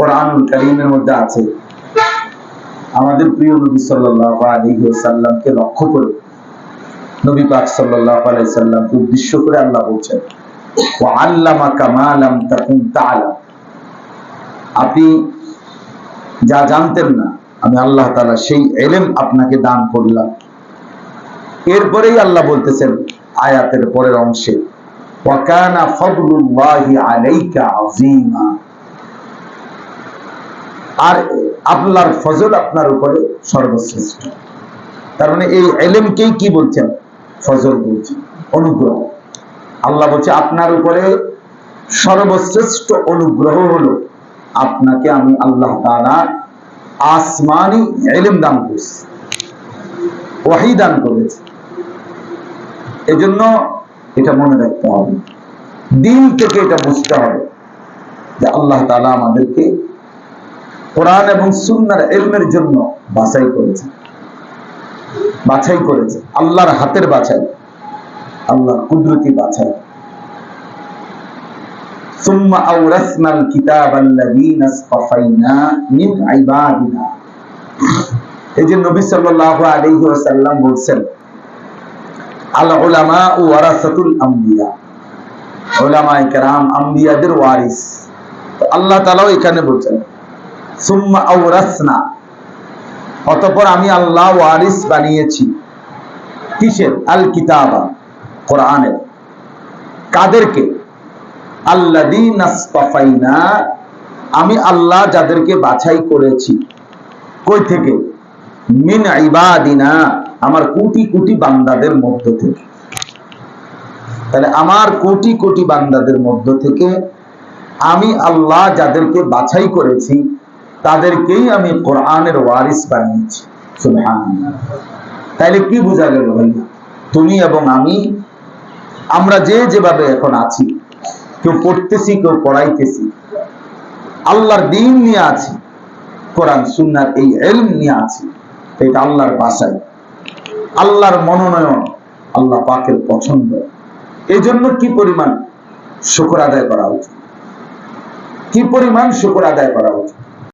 কোরআনুল মধ্যে আছে। আমাদের প্রিয় নবী লক্ষ্য করে নবী পাক করে আল্লাহ বলছেন তাকুন আপনি যা জানতেন না, আমি আল্লাহ তাআলা সেই এলেম আপনাকে দান করলাম। এরপরেই আল্লাহ বলতেছেন আয়াতের পরের অংশে ওয়াকানা ফাদলুল্লাহি আলাইকা আর আল্লাহর ফজল আপনার উপরে সর্বশ্রেষ্ঠ। তার মানে এই এলেমকেই কি বলছেন? ফজল বলছেন অনুগ্রহ। আল্লাহ বলছে, আপনার উপরে সর্বশ্রেষ্ঠ অনুগ্রহ হলো আপনাকে আমি আল্লাহ তাআলা আসমানি এলেম দান করছি, ওয়াহি দান করেছি। এজন্য এটা মনে রাখতে হবে। দিন থেকে এটা বুঝতে হবে যে আল্লাহ তাআলা আমাদেরকে কোরআন এবং সুন্নার এলমের জন্য বাছাই করেছে বাছাই করেছে আল্লাহর হাতের বাছাই আল্লাহর কুদরতি বাছাই ثم أورثنا الكتاب الذين اصطفينا من عبادنا এই যে নবী সাল্লাল্লাহু আলাইহি ওয়াসাল্লাম বলছেন আল উলামা ওয়ারাসাতুল আম্বিয়া উলামায়ে কেরাম আম্বিয়াদের ওয়ারিস তো আল্লাহ তাআলাও এখানে বলছেন অতঃপর আমি আল্লাহ ওয়ারিস বানিয়েছি। কিসের? আল কিতাবা, কোরআনের। কাদেরকে? ইসতাফাইনা আমি আল্লাহ যাদেরকে বাছাই করেছি। কই থেকে? মিন ইবাদিনা, আমার কোটি কোটি বান্দাদের মধ্য থেকে। তাহলে আমার কোটি কোটি বান্দাদের মধ্য থেকে আমি আল্লাহ যাদেরকে বাছাই করেছি তাদেরকেই আমি কোরআনের ওয়ারিস বানিয়েছি তাইলে কি বোঝা গেল ভাইয়া? তুমি এবং আমি, আমরা যে যেভাবে এখন আছি, কেউ পড়তেছি, কেউ পড়াইতেছি, আল্লাহর দিন নিয়ে আছি, কোরআন, সুন্নার এই এলম নিয়ে আছি এটা আল্লাহর বাসায়। আল্লাহর মনোনয়ন আল্লাহ পাকের পছন্দ। এই জন্য কি পরিমাণ শুকর আদায় করা উচিত? কি পরিমাণ শুকর আদায় করা উচিত?